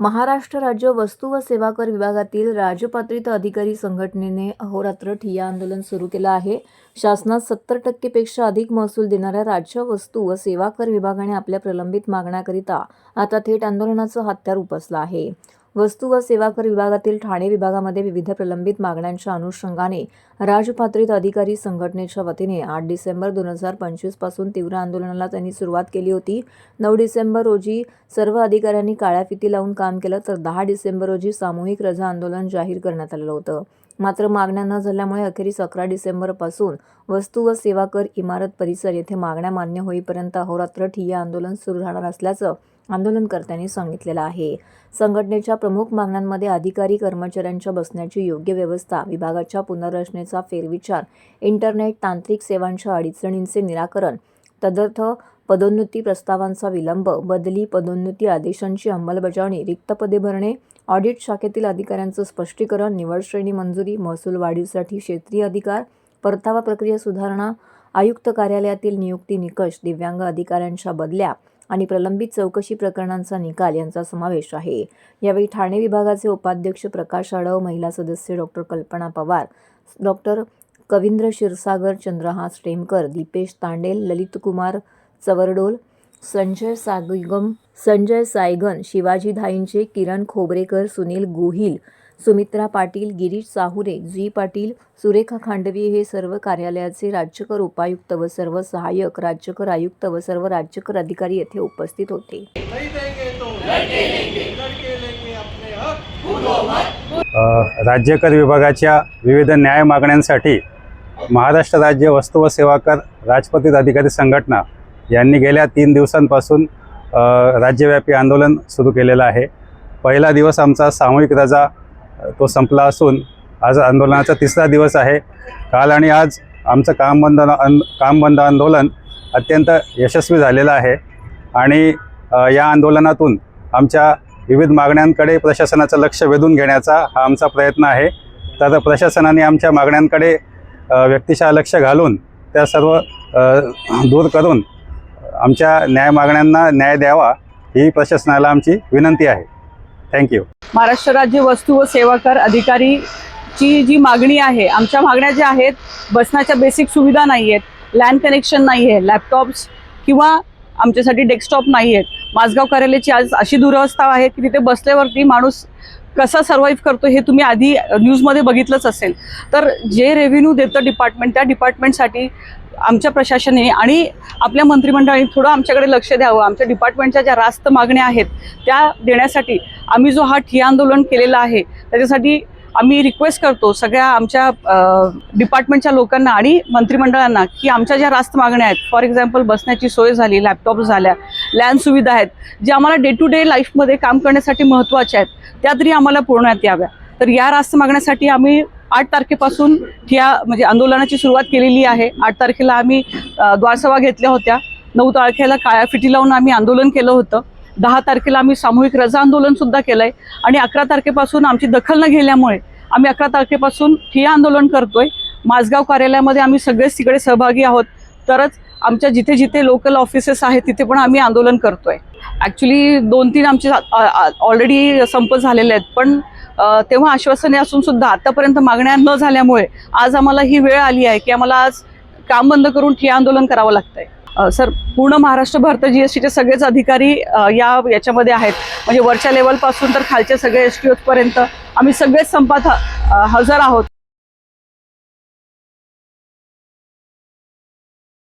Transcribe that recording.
महाराष्ट्र राज्य वस्तू व सेवा कर विभागातील राजपात्रित अधिकारी संघटनेने अहोरात्र ठिय्या आंदोलन सुरू केलं आहे. शासनात सत्तर टक्केपेक्षा अधिक महसूल देणाऱ्या राज्य वस्तू व सेवा कर विभागाने आपल्या प्रलंबित मागण्याकरिता आता थेट आंदोलनाचं हत्यार उपसलं आहे. वस्तू व सेवा कर विभागातील ठाणे विभागामध्ये विविध प्रलंबित मागण्यांच्या अनुषंगाने राजपात्रित अधिकारी संघटनेच्या वतीने आठ डिसेंबर दोन हजार पंचवीसपासून तीव्र आंदोलनाला त्यांनी सुरुवात केली होती. नऊ डिसेंबर रोजी सर्व अधिकाऱ्यांनी काळ्या फिती लावून काम केलं तर दहा डिसेंबर रोजी सामूहिक रजा आंदोलन जाहीर करण्यात आलेलं होतं. मात्र मागण्या न झाल्यामुळे अखेरीस अकरा डिसेंबरपासून वस्तू व सेवा कर इमारत परिसर येथे मागण्या मान्य होईपर्यंत अहोरात्र ठिय्या आंदोलन सुरू राहणार असल्याचं आंदोलनकर्त्यांनी सांगितलेलं आहे. संघटनेच्या प्रमुख मागण्यांमध्ये अधिकारी कर्मचाऱ्यांच्या बसण्याची योग्य व्यवस्था विभागाच्या पुनर्रचनेचा फेरविचार इंटरनेट तांत्रिक सेवांच्या अडचणींचे निराकरण तदर्थ पदोन्नती प्रस्तावांचा विलंब बदली पदोन्नती आदेशांची अंमलबजावणी रिक्त पदे भरणे ऑडिट शाखेतील अधिकाऱ्यांचं स्पष्टीकरण निवड श्रेणी मंजुरी महसूल वाढीसाठी क्षेत्रीय अधिकार परतावा प्रक्रिया सुधारणा आयुक्त कार्यालयातील नियुक्ती निकष दिव्यांग अधिकाऱ्यांच्या बदल्या आणि प्रलंबित चौकशी प्रकरणांचा निकाल यांचा समावेश आहे. यावेळी ठाणे विभागाचे उपाध्यक्ष प्रकाश आडव महिला सदस्य डॉक्टर कल्पना पवार डॉक्टर कवींद्र क्षीरसागर चंद्रहास टेमकर दीपेश तांडेल ललितकुमार चवरडोल संजय सागम संजय सायगन शिवाजी धाईंचे किरण खोबरेकर सुनील गोहिल सुमित्रा पाटील गिरीश साहुरे जी पाटील सुरेखा खांडवी हे सर्व कार्यालयाचे राज्यकर उपायुक्त व सर्व सहाय्यक राज्यकर आयुक्त व सर्व राज्यकर अधिकारी येथे उपस्थित होते. राज्यकर विभागाच्या विविध न्याय मागण्यांसाठी महाराष्ट्र राज्य वस्तू व सेवा कर राजपत्रित अधिकारी संघटना यांनी गेल्या तीन दिवसांपासून राज्यव्यापी आंदोलन सुरू केलेलं आहे. पहिला दिवस आमचा सामूहिक रजा तो संपला असून आज आंदोलनाचा तिसरा दिवस आहे. काल आणि आज आमचं काम बंद अन काम बंद आंदोलन अत्यंत यशस्वी झालेलं आहे. आणि या आंदोलनातून आमच्या विविध मागण्यांकडे प्रशासनाचं लक्ष वेधून घेण्याचा हा आमचा प्रयत्न आहे. तर प्रशासनाने आमच्या मागण्यांकडे व्यक्तिशः लक्ष घालून त्या सर्व दूर करून आमच्या न्याय मागण्यांना न्याय द्यावा ही प्रशासनाला आमची विनंती आहे. थँक्यू महाराष्ट्र राज्य वस्तू व सेवा कर अधिकारीची जी मागणी आहे आमच्या मागण्या ज्या आहेत बसण्याच्या बेसिक सुविधा नाही आहेत लँड कनेक्शन नाही आहे लॅपटॉप्स किंवा आमच्यासाठी डेस्कटॉप नाही आहेत माझगाव कार्यालयाची आज अशी दुरवस्था आहे की तिथे बसल्यावरती माणूस कसा सर्व्हाइव्ह करतो हे तुम्ही आधी न्यूजमध्ये बघितलंच असेल. तर जे रेव्हेन्यू देतं डिपार्टमेंट त्या डिपार्टमेंटसाठी आमच्या प्रशासनाने आणि आपल्या मंत्रिमंडळाने थोडं आमच्याकडे लक्ष द्यावं. आमच्या डिपार्टमेंटच्या ज्या रास्त मागण्या आहेत त्या देण्यासाठी आम्ही जो हा ठिय्या आंदोलन केलेला आहे त्याच्यासाठी आम्ही रिक्वेस्ट करतो सगळ्या आमच्या डिपार्टमेंटच्या लोकांना आणि मंत्रिमंडळांना की आमच्या ज्या रास्त मागण्या आहेत फॉर एक्झाम्पल बसण्याची सोय झाली लॅपटॉप झाल्या लँड सुविधा आहेत ज्या आम्हाला डे टू डे लाईफमध्ये काम करण्यासाठी महत्त्वाच्या आहेत त्या तरी आम्हाला पुरवण्यात याव्या. तर या रास्त मागण्यासाठी आम्ही आठ तारखेपासून ह्या म्हणजे आंदोलनाची सुरुवात केलेली आहे. आठ तारखेला आम्ही द्वारसभा घेतल्या होत्या. नऊ तारखेला काळ्या फिटी लावून आम्ही आंदोलन केलं होतं. दहा तारखेला आम्ही सामूहिक रजा आंदोलन सुद्धा केलं आहे आणि अकरा तारखेपासून आमची दखल न घेतल्यामुळे आम्ही अकरा तारखेपासून ठिया आंदोलन करतोय. माझगाव कार्यालयामध्ये आम्ही सगळेच तिकडे सहभागी आहोत. तरच आमच्या जिथे जिथे लोकल ऑफिसेस आहेत तिथे पण आम्ही आंदोलन करतोय. ॲक्च्युली दोन तीन आमचे ऑलरेडी संप झालेले आहेत. पण तेव्हा आश्वासने असून सुद्धा आतापर्यंत मागण्या न झाल्यामुळे आज आम्हाला ही वेळ आली आहे की आम्हाला आज काम बंद करून ठिया आंदोलन करावं लागतंय. सर पूर्ण महाराष्ट्रभर जी एस टीचे सगळेच अधिकारी या याच्यामध्ये आहेत. म्हणजे वरच्या लेवलपासून तर खालचे सगळे एस टी ओपर्यंत आम्ही सगळेच संपात ह- हजर आहोत.